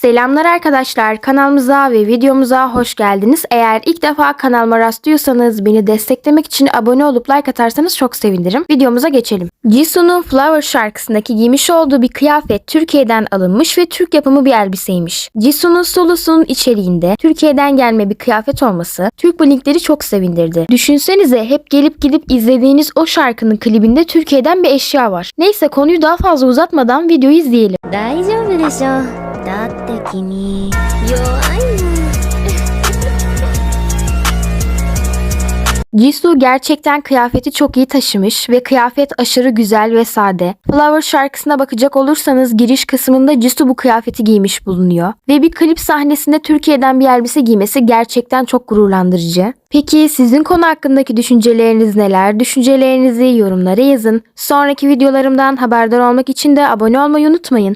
Selamlar arkadaşlar. Kanalımıza ve videomuza hoş geldiniz. Eğer ilk defa kanalıma rastlıyorsanız beni desteklemek için abone olup like atarsanız çok sevinirim. Videomuza geçelim. Jisoo'nun Flower şarkısındaki giymiş olduğu bir kıyafet Türkiye'den alınmış ve Türk yapımı bir elbiseymiş. Jisoo'nun solosunun içeriğinde Türkiye'den gelme bir kıyafet olması Türk blinkleri çok sevindirdi. Düşünsenize hep gelip gidip izlediğiniz o şarkının klibinde Türkiye'den bir eşya var. Neyse konuyu daha fazla uzatmadan videoyu izleyelim. 大丈夫でしょ だって君弱いもん Jisoo gerçekten kıyafeti çok iyi taşımış ve kıyafet aşırı güzel ve sade. Flower şarkısına bakacak olursanız giriş kısmında Jisoo bu kıyafeti giymiş bulunuyor. Ve bir klip sahnesinde Türkiye'den bir elbise giymesi gerçekten çok gururlandırıcı. Peki sizin konu hakkındaki düşünceleriniz neler? Düşüncelerinizi yorumlara yazın. Sonraki videolarımdan haberdar olmak için de abone olmayı unutmayın.